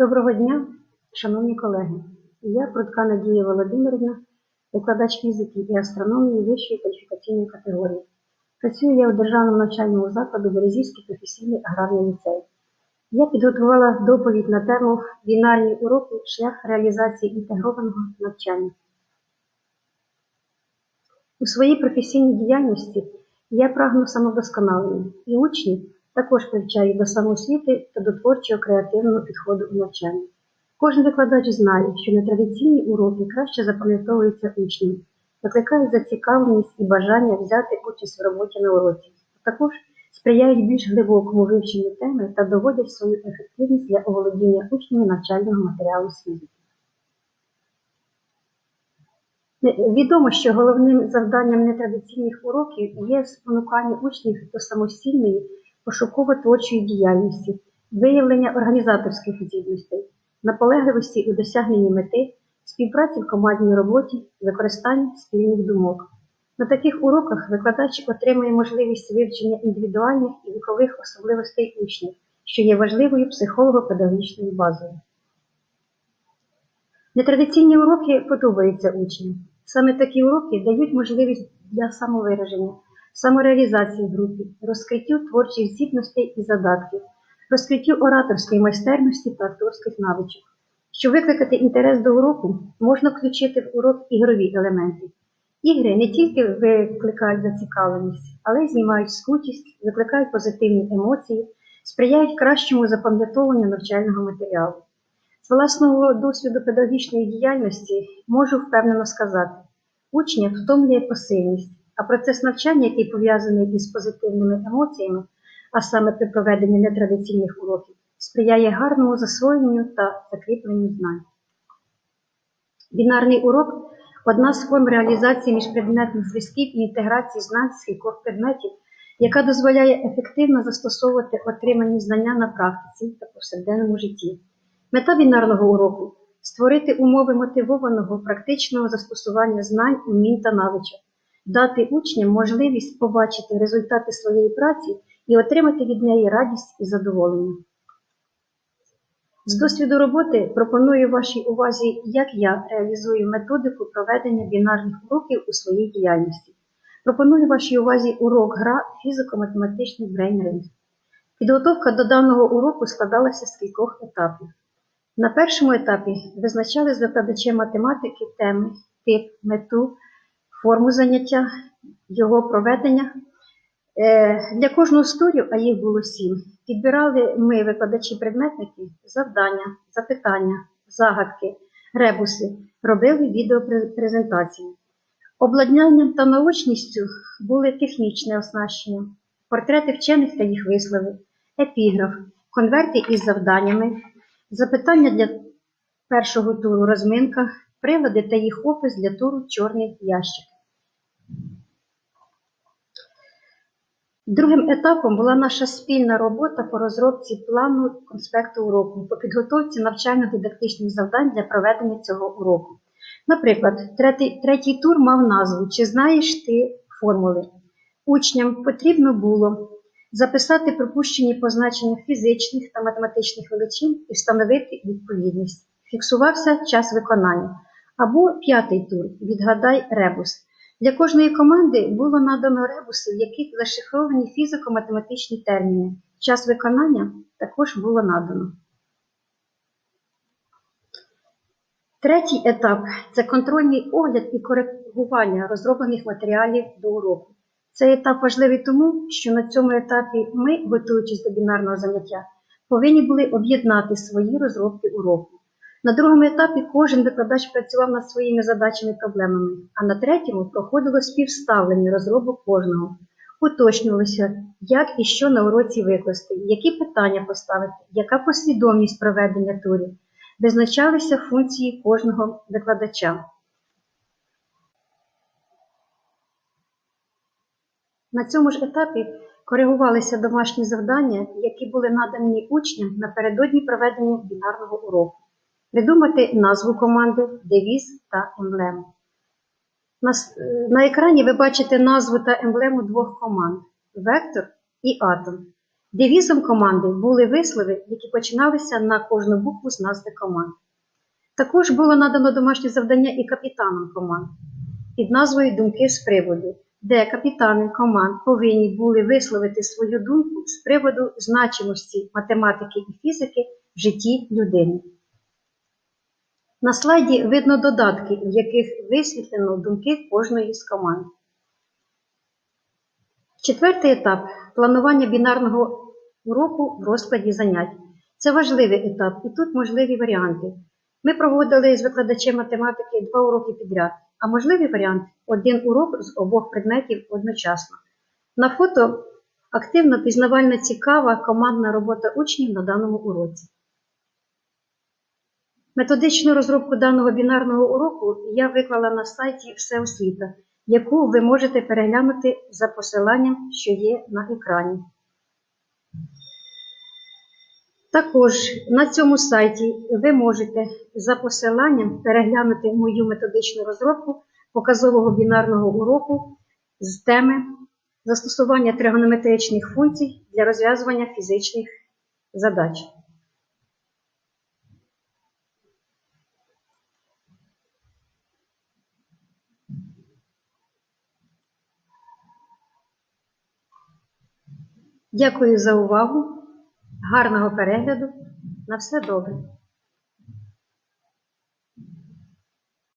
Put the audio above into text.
Доброго дня, шановні колеги. Я Прудка Надія Володимирівна, викладач фізики і астрономії вищої кваліфікаційної категорії. Працюю я у державному навчальному закладу Березівський професійний аграрний ліцей. Я підготувала доповідь на тему бінарні уроки шлях реалізації інтегрованого навчання. У своїй професійній діяльності я прагну самовдосконалення, і учні також привчаю до самоосвіти та до творчого креативного підходу у навчанні. Кожен викладач знає, що нетрадиційні уроки краще запам'ятовуються учням, викликають зацікавленість і бажання взяти участь в роботі на уроці, а також сприяють більш глибокому вивченню теми та доводять свою ефективність для оволодіння учнями навчального матеріалу з фізики. Відомо, що головним завданням нетрадиційних уроків є спонукання учнів до самостійної пошуково-творчої діяльності, виявлення організаторських здібностей, наполегливості у досягненні мети, співпраці в командній роботі, використання спільних думок. На таких уроках викладач отримує можливість вивчення індивідуальних і вікових особливостей учнів, що є важливою психолого-педагогічною базою. Нетрадиційні уроки подобаються учням. Саме такі уроки дають можливість для самовираження, самореалізації групі, розкриттю творчих здібностей і задатків, розкриттю ораторської майстерності та акторських навичок. Щоб викликати інтерес до уроку, можна включити в урок ігрові елементи. Ігри не тільки викликають зацікавленість, але й знімають скутість, викликають позитивні емоції, сприяють кращому запам'ятовуванню навчального матеріалу. З власного досвіду педагогічної діяльності можу впевнено сказати, учня втомлює пасивність, а процес навчання, який пов'язаний із позитивними емоціями, а саме при проведенні нетрадиційних уроків, сприяє гарному засвоєнню та закріпленню знань. Бінарний урок одна з форм реалізації міжпредметних зв'язків і інтеграції знань з кількох предметів, яка дозволяє ефективно застосовувати отримані знання на практиці та повсякденному житті. Мета бінарного уроку створити умови мотивованого практичного застосування знань, умінь та навичок, дати учням можливість побачити результати своєї праці і отримати від неї радість і задоволення. З досвіду роботи пропоную вашій увазі, як я реалізую методику проведення бінарних уроків у своїй діяльності. Пропоную вашій увазі урок гра фізико-математичний брейнринг. Підготовка до даного уроку складалася з кількох етапів. На першому етапі визначали з викладачем математики теми, тип, мету, форму заняття, його проведення. Е, Для кожного з турів, а їх було сім, підбирали ми, викладачі-предметники, завдання, запитання, загадки, ребуси, робили відеопрезентації. Обладнанням та наочністю були технічне оснащення, портрети вчених та їх вислови, епіграф, конверти із завданнями, запитання для першого туру розминка, прилади та їх опис для туру чорний ящик. Другим етапом була наша спільна робота по розробці плану конспекту уроку по підготовці навчально-дидактичних завдань для проведення цього уроку. Наприклад, третій, третій тур мав назву Чи знаєш ти формули? Учням потрібно було записати пропущені позначення фізичних та математичних величин і встановити відповідність. Фіксувався час виконання. Або п'ятий тур Відгадай ребус. Для кожної команди було надано ребуси, в яких зашифровані фізико-математичні терміни. Час виконання також було надано. Третій етап це контрольний огляд і коригування розроблених матеріалів до уроку. Цей етап важливий тому, що на цьому етапі ми, готуючись до бінарного заняття, повинні були об'єднати свої розробки уроку. На другому етапі кожен викладач працював над своїми задачами і проблемами, а на третьому проходило співставлення розробок кожного. Уточнювалося, як і що на уроці викласти, які питання поставити, яка послідовність проведення турів, визначалися функції кожного викладача. На цьому ж етапі коригувалися домашні завдання, які були надані учням напередодні проведення бінарного уроку. Придумати назву команди, девіз та емблему. На, екрані ви бачите назву та емблему двох команд вектор і атом. Девізом команди були вислови, які починалися на кожну букву з назви команд. Також було надано домашнє завдання і капітанам команд під назвою Думки з приводу, де капітани команд повинні були висловити свою думку з приводу значимості математики і фізики в житті людини. На слайді видно додатки, в яких висвітлено думки кожної з команд. Четвертий етап планування бінарного уроку в розкладі занять. Це важливий етап, і тут можливі варіанти. Ми проводили з викладачем математики два уроки підряд, а можливий варіант один урок з обох предметів одночасно. На фото активно пізнавальна цікава командна робота учнів на даному уроці. Методичну розробку даного бінарного уроку я виклала на сайті Всеосвіта, яку ви можете переглянути за посиланням, що є на екрані. Також на цьому сайті ви можете за посиланням переглянути мою методичну розробку показового бінарного уроку з теми застосування тригонометричних функцій для розв'язування фізичних задач. Дякую за увагу. Гарного перегляду. На все добре.